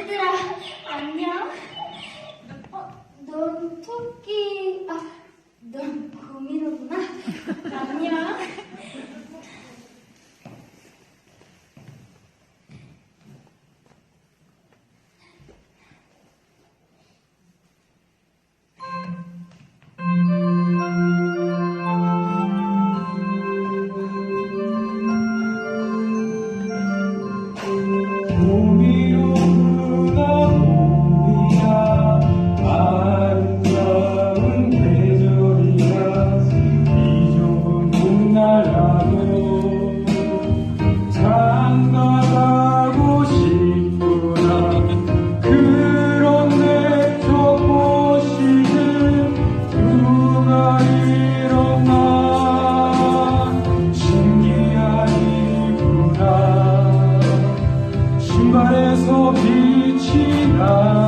다람쥐들아, 안녕. 어, 넌 토끼, 아, 넌 구미로구나. 안녕. 나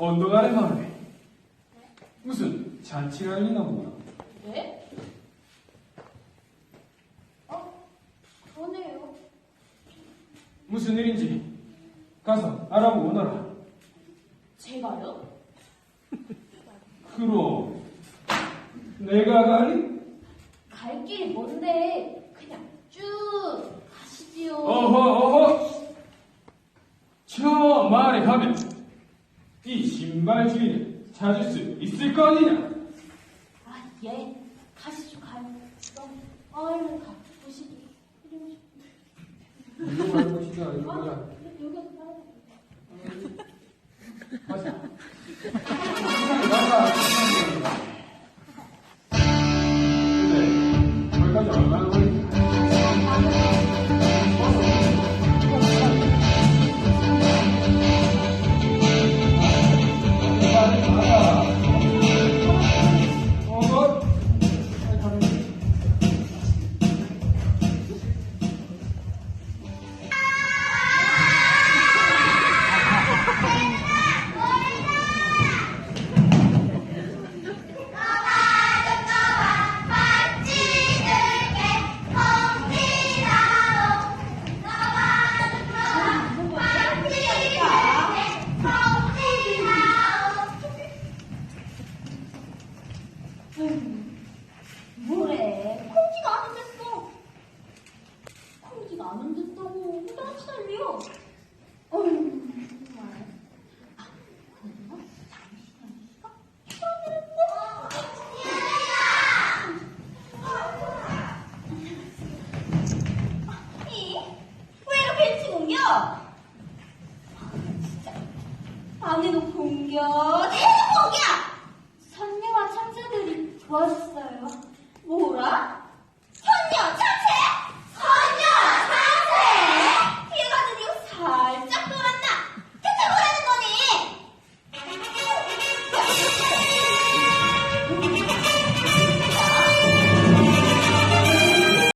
언덕 아래 마을에 무슨 잔치가 열리나 보구나 네? 어? 그러네요. 무슨 일인지 가서 알아보고 오너라 제가요? 그럼 내가 가리? 갈 길이 뭔데 그냥 쭉 가시지요. 어허 어허 저 마을에 가면 이 신발 주인을 찾을 수 있을 거 아니냐 아, 예. 가시죠, 가요. 어, 얼른 가. 보시기. 이거 갈 것이다 이거 여기서. 가자 가자 뭐래? 콩지가 안 됐어. 콩지가 안 됐다고. 나 살려. 어휴. 아, 그나